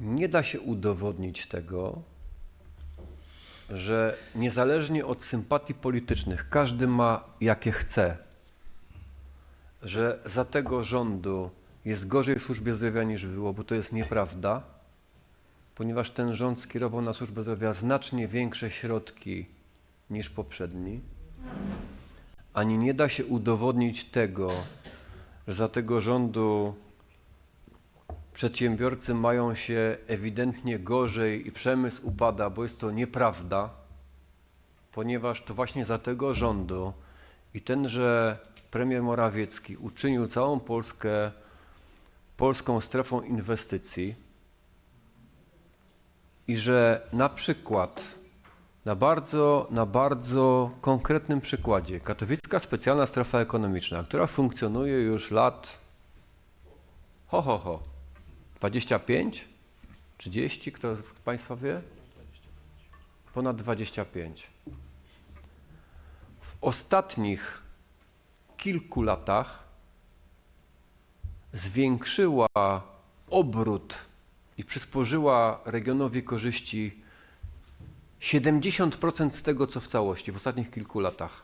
nie da się udowodnić tego, że niezależnie od sympatii politycznych, każdy ma jakie chce, że za tego rządu jest gorzej w służbie zdrowia niż było, bo to jest nieprawda, ponieważ ten rząd skierował na służbę zdrowia znacznie większe środki niż poprzedni, ani nie da się udowodnić tego, że za tego rządu przedsiębiorcy mają się ewidentnie gorzej i przemysł upada, bo jest to nieprawda, ponieważ to właśnie za tego rządu i tenże premier Morawiecki uczynił całą Polskę polską strefą inwestycji i że na przykład na bardzo, na bardzo konkretnym przykładzie Katowicka Specjalna Strefa Ekonomiczna, która funkcjonuje już lat ho, ho, ho, 25, 30, kto z Państwa wie? Ponad 25. W ostatnich kilku latach zwiększyła obrót i przysporzyła regionowi korzyści 70% z tego, co w całości w ostatnich kilku latach.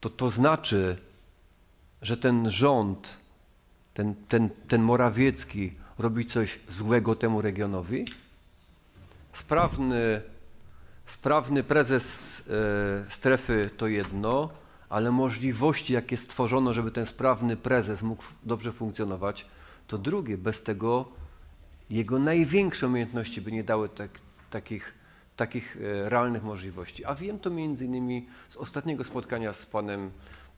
To to znaczy, że ten rząd, ten, ten, ten Morawiecki robi coś złego temu regionowi? Sprawny, sprawny prezes e, strefy to jedno, ale możliwości, jakie stworzono, żeby ten sprawny prezes mógł dobrze funkcjonować, to drugie. Bez tego jego największe umiejętności by nie dały tak, takich, takich e, realnych możliwości. A wiem to między innymi z ostatniego spotkania z panem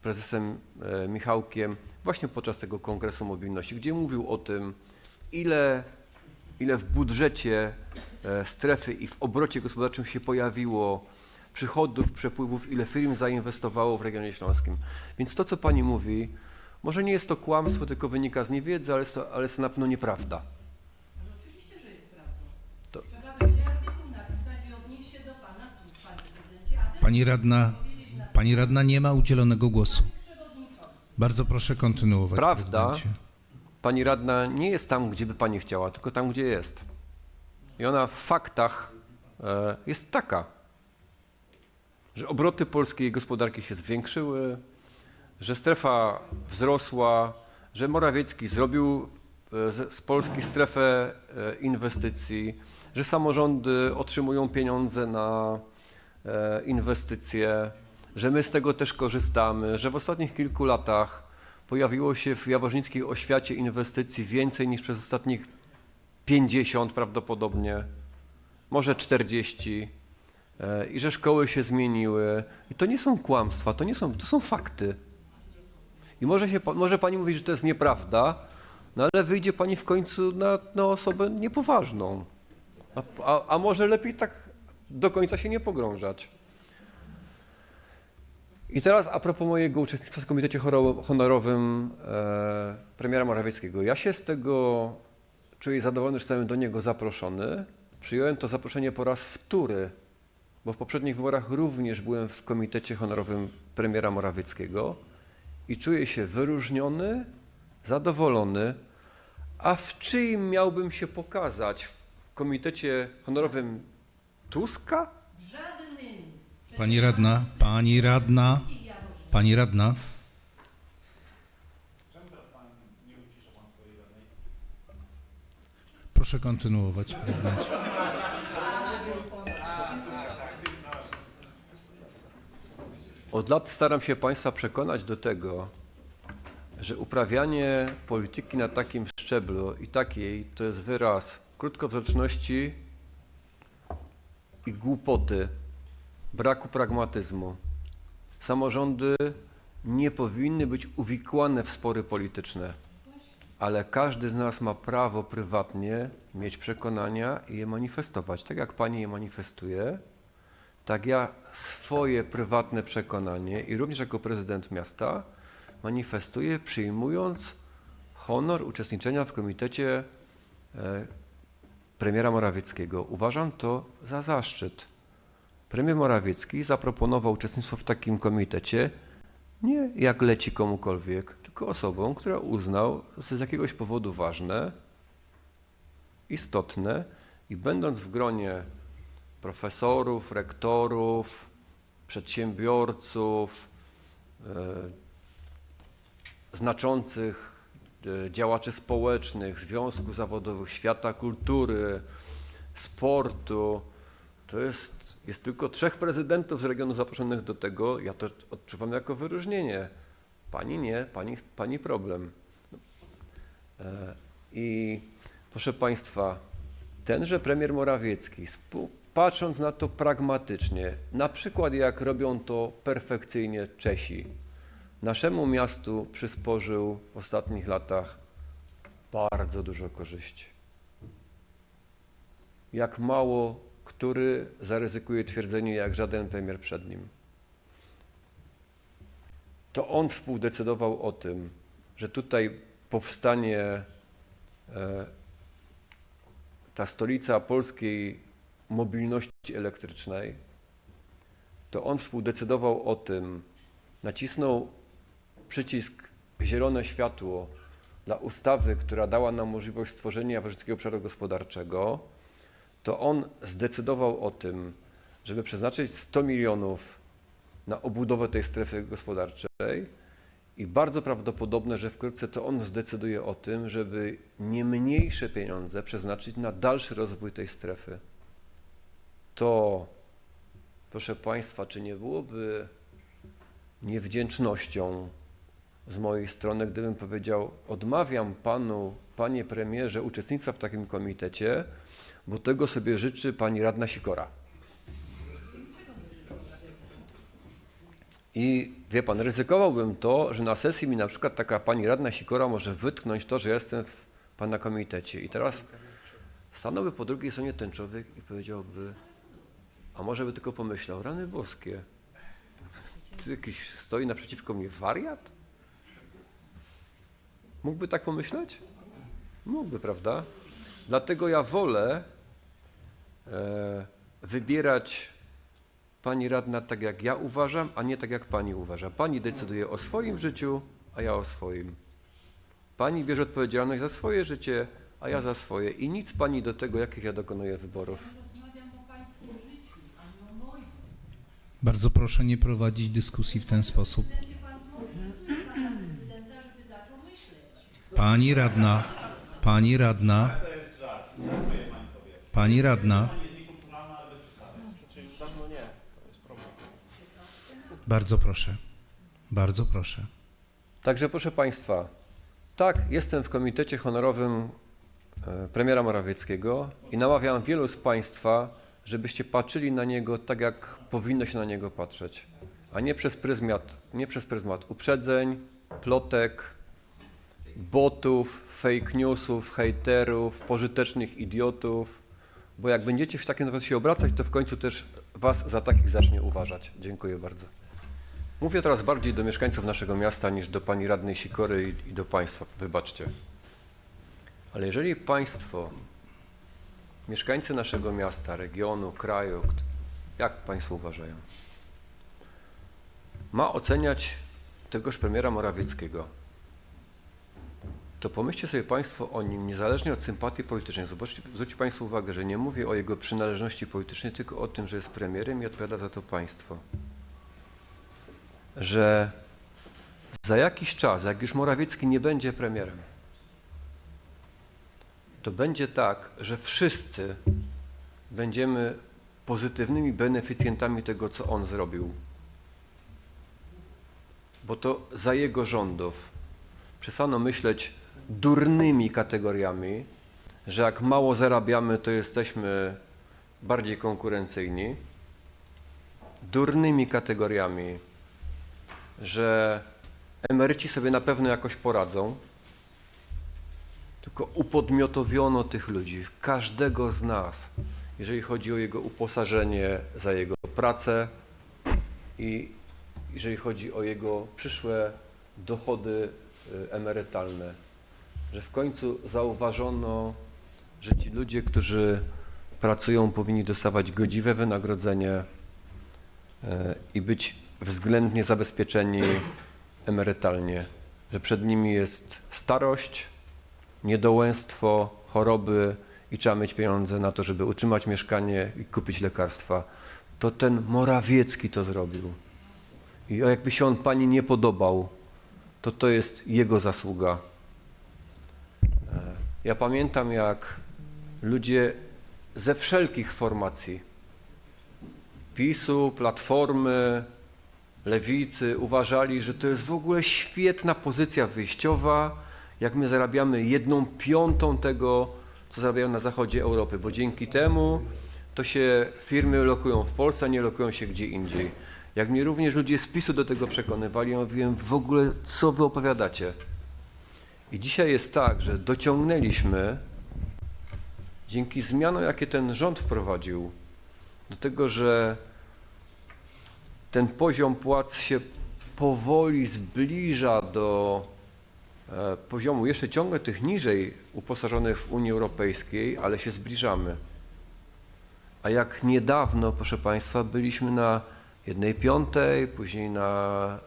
prezesem e, Michałkiem właśnie podczas tego kongresu mobilności, gdzie mówił o tym, ile, ile w budżecie e, strefy i w obrocie gospodarczym się pojawiło przychodów, przepływów, ile firm zainwestowało w regionie śląskim. Więc to, co pani mówi, może nie jest to kłamstwo, tylko wynika z niewiedzy, ale jest to, ale jest to na pewno nieprawda. Ale oczywiście, że jest prawdą. To- Trzeba będzie artykuł napisać i odnieść się do Pana słów, Panie Prezydencie. A teraz Pani radna, pani radna nie ma udzielonego głosu. Bardzo proszę kontynuować. Prawda. prezydencie. Pani radna nie jest tam, gdzie by pani chciała, tylko tam, gdzie jest. I ona w faktach e, jest taka, że obroty polskiej gospodarki się zwiększyły, że strefa wzrosła, że Morawiecki zrobił e, z, Polski strefę e, inwestycji, że samorządy otrzymują pieniądze na inwestycje, że my z tego też korzystamy, że w ostatnich kilku latach pojawiło się w jaworznickiej oświacie inwestycji więcej niż przez ostatnich 50 prawdopodobnie, może 40 e, i że szkoły się zmieniły. I to nie są kłamstwa, to nie są, to są fakty. I może, się, może pani mówić, że to jest nieprawda, no ale wyjdzie pani w końcu na, na osobę niepoważną. A, a, a może lepiej tak do końca się nie pogrążać. I teraz a propos mojego uczestnictwa w komitecie honorowym e, premiera Morawieckiego. Ja się z tego czuję zadowolony, że zostałem do niego zaproszony. Przyjąłem to zaproszenie po raz wtóry, bo w poprzednich wyborach również byłem w komitecie honorowym premiera Morawieckiego i czuję się wyróżniony, zadowolony. A w czyim miałbym się pokazać? W komitecie honorowym Tuska? Pani radna, pani radna, pani radna. Proszę kontynuować. Od lat staram się Państwa przekonać do tego, że uprawianie polityki na takim szczeblu i takiej to jest wyraz krótkowzroczności i głupoty, braku pragmatyzmu. Samorządy nie powinny być uwikłane w spory polityczne, ale każdy z nas ma prawo prywatnie mieć przekonania i je manifestować. Tak jak Pani je manifestuje, tak ja swoje prywatne przekonanie i również jako prezydent miasta manifestuję przyjmując honor uczestniczenia w komitecie e, premiera Morawieckiego. Uważam to za zaszczyt. Premier Morawiecki zaproponował uczestnictwo w takim komitecie nie jak leci komukolwiek, tylko osobom, która uznał, z jakiegoś powodu ważne, istotne i będąc w gronie profesorów, rektorów, przedsiębiorców, e, znaczących e, działaczy społecznych, związków zawodowych, świata kultury, sportu. To jest, jest tylko trzech prezydentów z regionu zaproszonych do tego. Ja to odczuwam jako wyróżnienie. Pani nie, pani, pani problem. E, I proszę Państwa, tenże premier Morawiecki, patrząc na to pragmatycznie, na przykład jak robią to perfekcyjnie Czesi, naszemu miastu przysporzył w ostatnich latach bardzo dużo korzyści. Jak mało który zaryzykuje twierdzenie, jak żaden premier przed nim. To on współdecydował o tym, że tutaj powstanie e, ta stolica polskiej mobilności elektrycznej, to on współdecydował o tym, nacisnął przycisk zielone światło dla ustawy, która dała nam możliwość stworzenia Wyrzyckiego Obszaru Gospodarczego, to on zdecydował o tym, żeby przeznaczyć 100 milionów na obudowę tej strefy gospodarczej i bardzo prawdopodobne, że wkrótce to on zdecyduje o tym, żeby nie mniejsze pieniądze przeznaczyć na dalszy rozwój tej strefy. To, proszę Państwa, czy nie byłoby niewdzięcznością z mojej strony, gdybym powiedział, odmawiam Panu, Panie Premierze, uczestnictwa w takim komitecie, bo tego sobie życzy Pani Radna Sikora. I wie pan, ryzykowałbym to, że na sesji mi na przykład taka pani radna Sikora może wytknąć to, że jestem w pana komitecie. I teraz stanąłby po drugiej stronie ten człowiek i powiedziałby, a może by tylko pomyślał, rany boskie, ty jakiś stoi naprzeciwko mnie wariat? Mógłby tak pomyśleć? Mógłby, prawda? Dlatego ja wolę wybierać pani radna tak, jak ja uważam, a nie tak, jak pani uważa. Pani decyduje o swoim życiu, a ja o swoim. Pani bierze odpowiedzialność za swoje życie, a ja za swoje. I nic pani do tego, jakich ja dokonuję wyborów. Rozmawiam o pańskim życiu, a nie o moim. Bardzo proszę nie prowadzić dyskusji w ten sposób. Pani radna, pani radna, pani radna. Bardzo proszę, bardzo proszę. Także proszę Państwa, tak, jestem w komitecie honorowym e, premiera Morawieckiego i namawiam wielu z Państwa, żebyście patrzyli na niego tak, jak powinno się na niego patrzeć, a nie przez pryzmat, nie przez pryzmat uprzedzeń, plotek, botów, fake newsów, hejterów, pożytecznych idiotów, bo jak będziecie w takim nawet się obracać, to w końcu też Was za takich zacznie uważać. Dziękuję bardzo. Mówię teraz bardziej do mieszkańców naszego miasta niż do pani radnej Sikory i, do państwa, wybaczcie. Ale jeżeli państwo, mieszkańcy naszego miasta, regionu, kraju, jak państwo uważają, ma oceniać tegoż premiera Morawieckiego, to pomyślcie sobie Państwo o nim, niezależnie od sympatii politycznej. Zobaczcie, zwróćcie Państwo uwagę, że nie mówię o jego przynależności politycznej, tylko o tym, że jest premierem i odpowiada za to państwo że za jakiś czas, jak już Morawiecki nie będzie premierem, to będzie tak, że wszyscy będziemy pozytywnymi beneficjentami tego, co on zrobił. Bo to za jego rządów przestano myśleć durnymi kategoriami, że jak mało zarabiamy, to jesteśmy bardziej konkurencyjni. Durnymi kategoriami, że emeryci sobie na pewno jakoś poradzą, tylko upodmiotowiono tych ludzi, każdego z nas, jeżeli chodzi o jego uposażenie za jego pracę i jeżeli chodzi o jego przyszłe dochody y, emerytalne, że w końcu zauważono, że ci ludzie, którzy pracują, powinni dostawać godziwe wynagrodzenie e, i być względnie zabezpieczeni emerytalnie, że przed nimi jest starość, niedołęstwo, choroby i trzeba mieć pieniądze na to, żeby utrzymać mieszkanie i kupić lekarstwa, to ten Morawiecki to zrobił. I jakby się on pani nie podobał, to to jest jego zasługa. Ja pamiętam, jak ludzie ze wszelkich formacji PiSu, Platformy, Lewicy uważali, że to jest w ogóle świetna pozycja wyjściowa, jak my zarabiamy jedną piątą tego, co zarabiają na zachodzie Europy, bo dzięki temu to się firmy lokują w Polsce, a nie lokują się gdzie indziej. Jak mnie również ludzie z PiSu do tego przekonywali, ja mówiłem, w ogóle co wy opowiadacie? I dzisiaj jest tak, że dociągnęliśmy dzięki zmianom, jakie ten rząd wprowadził, do tego, że ten poziom płac się powoli zbliża do e, poziomu jeszcze ciągle tych niżej uposażonych w Unii Europejskiej, ale się zbliżamy. A jak niedawno, proszę Państwa, byliśmy na jednej piątej, później na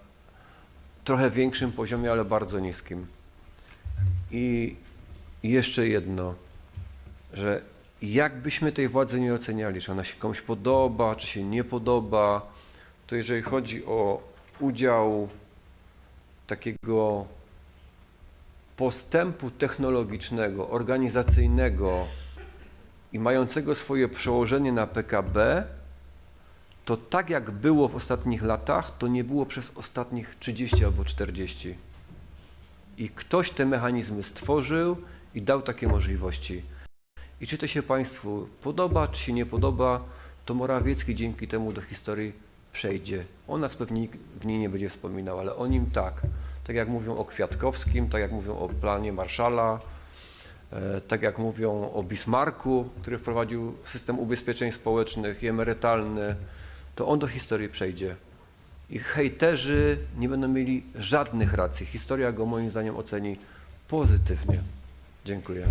trochę większym poziomie, ale bardzo niskim. I jeszcze jedno, że jakbyśmy tej władzy nie oceniali, czy ona się komuś podoba, czy się nie podoba, to jeżeli chodzi o udział takiego postępu technologicznego, organizacyjnego i mającego swoje przełożenie na PKB, to tak jak było w ostatnich latach, to nie było przez ostatnich 30 albo 40. I ktoś te mechanizmy stworzył i dał takie możliwości. I czy to się Państwu podoba, czy się nie podoba, to Morawiecki dzięki temu do historii przejdzie. O nas pewnie w niej nie będzie wspominał, ale o nim tak. Tak jak mówią o Kwiatkowskim, tak jak mówią o planie Marszala, e, tak jak mówią o Bismarcku, który wprowadził system ubezpieczeń społecznych i emerytalny, to on do historii przejdzie. I hejterzy nie będą mieli żadnych racji. Historia go moim zdaniem oceni pozytywnie. Dziękuję.